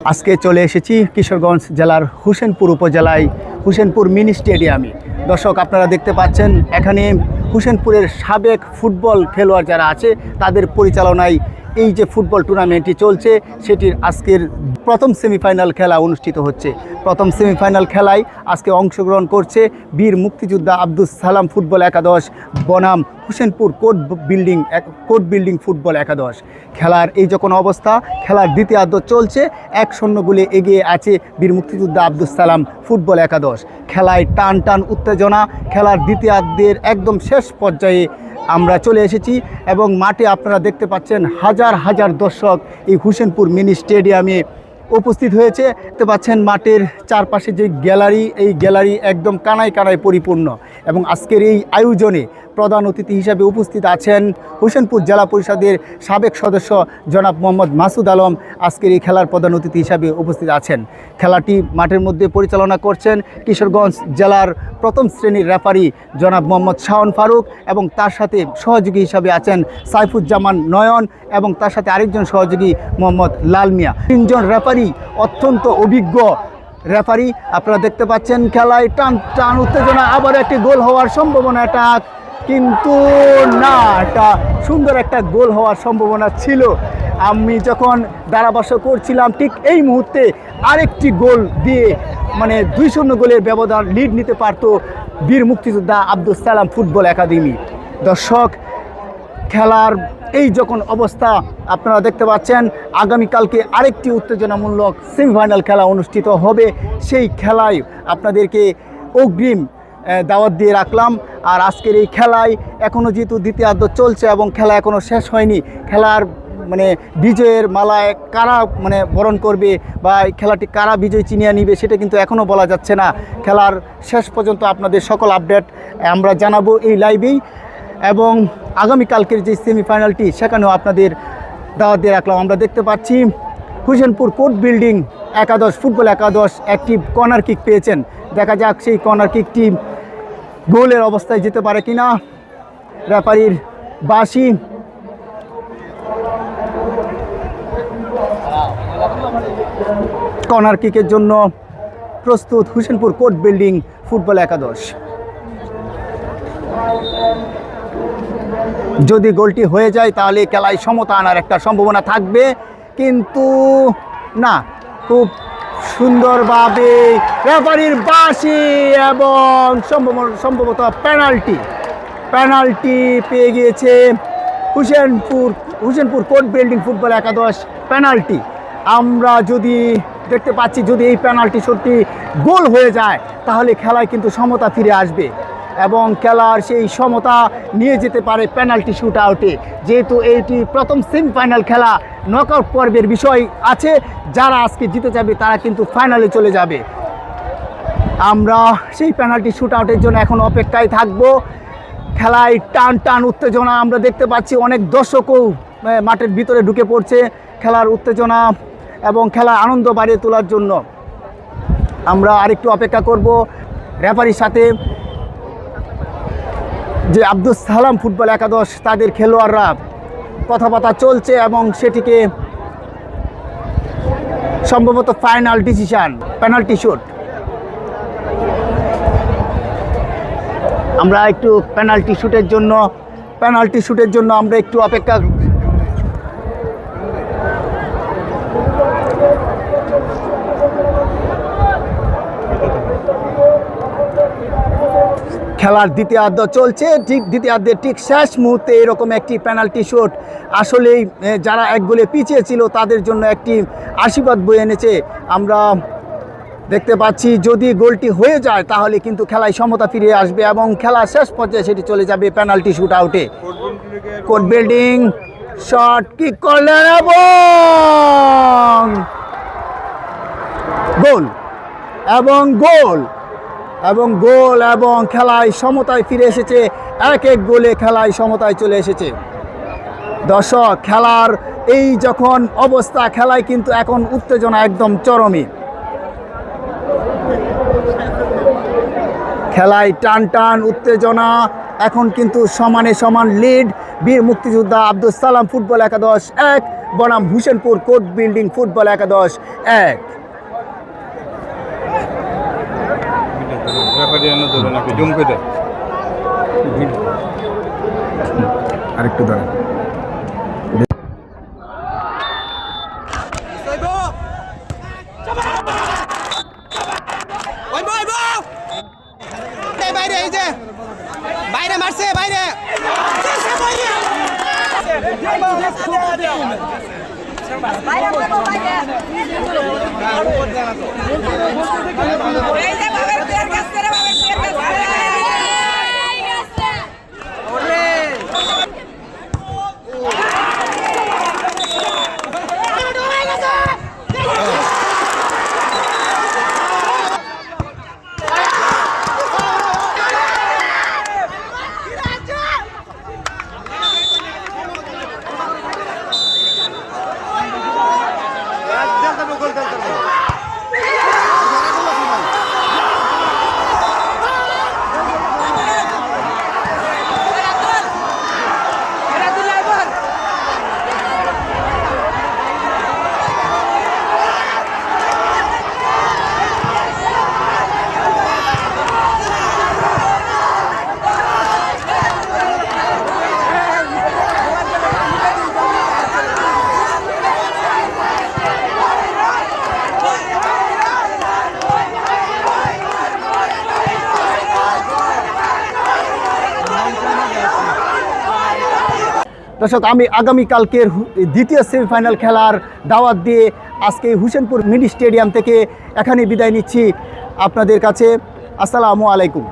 আজকে চলে এসেছি কিশোরগঞ্জ জেলার হুসেনপুর উপজেলায়, হুসেনপুর মিনি স্টেডিয়ামে। দর্শক, আপনারা দেখতে পাচ্ছেন, এখানে হুসেনপুরের সাবেক ফুটবল খেলোয়াড় যারা আছে, তাদের পরিচালনায় এই যে ফুটবল টুর্নামেন্টটি চলছে, সেটির আজকের প্রথম সেমিফাইনাল খেলা অনুষ্ঠিত হচ্ছে। প্রথম সেমিফাইনাল খেলায় আজকে অংশগ্রহণ করছে বীর মুক্তিযোদ্ধা আব্দুল সালাম ফুটবল একাদশ, বনাম Husenpur court building court building football একাদশ। খেলার এই যখন অবস্থা, খেলার দ্বিতীয়ার্ধ চলছে, এক শূন্য গোলে এগিয়ে আছে বীর মুক্তিযোদ্ধা আব্দুল সালাম ফুটবল একাদশ। খেলায় টান টান উত্তেজনা, খেলার দ্বিতীয়ার্ধের একদম শেষ পর্যায়ে আমরা চলে এসেছি এবং মাঠে আপনারা দেখতে পাচ্ছেন হাজার হাজার দর্শক এই হুসেনপুর মিনি স্টেডিয়ামে। উপস্থিত হয়েছে। দেখতে পাচ্ছেন মাঠের চারপাশে যে গ্যালারি, এই গ্যালারি একদম কানায় কানায় পরিপূর্ণ এবং আজকের এই আয়োজনে প্রধান অতিথি হিসাবে উপস্থিত আছেন হোসেনপুর জেলা পরিষদের সাবেক সদস্য জনাব মোহাম্মদ মাসুদ আলম। আজকের এই খেলার প্রধান অতিথি হিসাবে উপস্থিত আছেন। খেলাটি মাঠের মধ্যে পরিচালনা করছেন কিশোরগঞ্জ জেলার প্রথম শ্রেণির রেফারি জনাব মোহাম্মদ শাহন ফারুক এবং তার সাথে সহযোগী হিসাবে আছেন সাইফুজ্জামান নয়ন এবং তার সাথে আরেকজন সহযোগী মোহাম্মদ লাল মিয়া। তিনজন রেফারি অত্যন্ত অভিজ্ঞ রেফারি। আপনারা দেখতে পাচ্ছেন খেলায় টান টান উত্তেজনা, আবার একটি গোল হওয়ার সম্ভাবনা এটা, কিন্তু না, এটা সুন্দর একটা গোল হওয়ার সম্ভাবনা ছিল। আমি যখন ধারাভাষ্য করছিলাম, ঠিক এই মুহূর্তে আরেকটি গোল দিয়ে মানে দুই শূন্য গোলের ব্যবধান লিড নিতে পারতো বীর মুক্তিযোদ্ধা আব্দুল সালাম ফুটবল একাডেমি। দর্শক খেলার এই যখন অবস্থা আপনারা দেখতে পাচ্ছেন, আগামীকালকে আরেকটি উত্তেজনামূলক সেমিফাইনাল খেলা অনুষ্ঠিত হবে। সেই খেলায় আপনাদেরকে অগ্রিম দাওয়াত দিয়ে রাখলাম। আর আজকের এই খেলায় এখনও যেহেতু দ্বিতীয়ার্ধ চলছে এবং খেলা এখনও শেষ হয়নি, খেলার মানে বিজয়ের মালায় কারা মানে বরণ করবে বা খেলাটি কারা বিজয় চিনিয়ে নিবে সেটা কিন্তু এখনও বলা যাচ্ছে না। খেলার শেষ পর্যন্ত আপনাদের সকল আপডেট আমরা জানাব এই লাইভেই এবং আগামীকালকের যে সেমিফাইনালটি সেখানেও আপনাদের দাওয়াত দিয়ে রাখলাম। আমরা দেখতে পাচ্ছি, হুসেনপুর কোর্ট বিল্ডিং একাদশ, ফুটবল একাদশ, একটি কর্নার কিক পেয়েছেন। দেখা যাক সেই কর্নার কিকটি গোলের অবস্থায় যেতে পারে কিনা। রেফারির বাসি কর্নার কিকের জন্য প্রস্তুত হুসেনপুর কোর্ট বিল্ডিং ফুটবল একাদশ। যদি গোলটি হয়ে যায়, তাহলে খেলায় সমতা আনার একটা সম্ভাবনা থাকবে। কিন্তু না, খুব সুন্দরভাবে রেফারির বাসি এবং সম্ভব- সম্ভবত পেনাল্টি পেনাল্টি পেয়ে গিয়েছে Husenpur Husenpur court building football একাদশ পেনাল্টি। আমরা যদি দেখতে পাচ্ছি, যদি এই পেনাল্টি সত্যি গোল হয়ে যায়, তাহলে খেলায় কিন্তু সমতা ফিরে আসবে। এবং খেলার সেই সমতা নিয়ে যেতে পারে পেনাল্টি শুট আউটে যেহেতু এইটি প্রথম সেমিফাইনাল খেলা নকআউট পর্বের বিষয় আছে, যারা আজকে জিতে যাবে তারা কিন্তু ফাইনালে চলে যাবে। আমরা সেই পেনাল্টি শুট আউটের জন্য এখন অপেক্ষায় থাকব। খেলায় টান টান উত্তেজনা আমরা দেখতে পাচ্ছি, অনেক দর্শকও মাঠের ভিতরে ঢুকে পড়ছে খেলার উত্তেজনা এবং খেলার আনন্দ বাড়িয়ে তোলার জন্য। আমরা আরেকটু অপেক্ষা করব রেফারির সাথে। যে আব্দুল সালাম ফুটবল একাদশ, তাদের খেলোয়াড়রা কথাবার্তা চলছে এবং সেটিকে সম্ভবত ফাইনাল ডিসিশান পেনাল্টি শুট আমরা একটু পেনাল্টি শুটের জন্য পেনাল্টি শুটের জন্য আমরা একটু অপেক্ষা খেলার দ্বিতীয়ার্ধ চলছে। ঠিক দ্বিতীয়ার্ধে ঠিক শেষ মুহূর্তে এরকম একটি পেনাল্টি শুট আসলেই যারা এক গোলে পিছিয়ে ছিল তাদের জন্য একটি আশীর্বাদ বয়ে এনেছে। আমরা দেখতে পাচ্ছি, যদি গোলটি হয়ে যায় তাহলে কিন্তু খেলায় সমতা ফিরে আসবে এবং খেলা শেষ পর্যায়ে সেটি চলে যাবে পেনাল্টি শুট আউটে কোর্ট বিল্ডিং শট কিক করলেন এবং গোল। এবং গোল। এবং গোল এবং খেলায় সমতায় ফিরে এসেছে। এক এক গোলে খেলায় সমতায় চলে এসেছে। দর্শক, খেলার এই যখন অবস্থা, খেলায় কিন্তু এখন উত্তেজনা একদম চরমে। খেলায় টান টান উত্তেজনা, এখন কিন্তু সমানে সমান লিড বীর মুক্তিযোদ্ধা আব্দুল সালাম ফুটবল একাদশ এক, বনাম হুসেনপুর কোর্ট বিল্ডিং ফুটবল একাদশ এক। রেফারি এনে ধরে নাকি জুম করে আরেকটু বউ এই বাইরে এই যে বাইরে মারছে বাইরে। এই দর্শক, আমি আগামীকালকের দ্বিতীয় সেমিফাইনাল খেলার দাওয়াত দিয়ে আজকে হুসেনপুর মিনি স্টেডিয়াম থেকে এখানে বিদায় নিচ্ছি। আপনাদের কাছে আসসালামু আলাইকুম।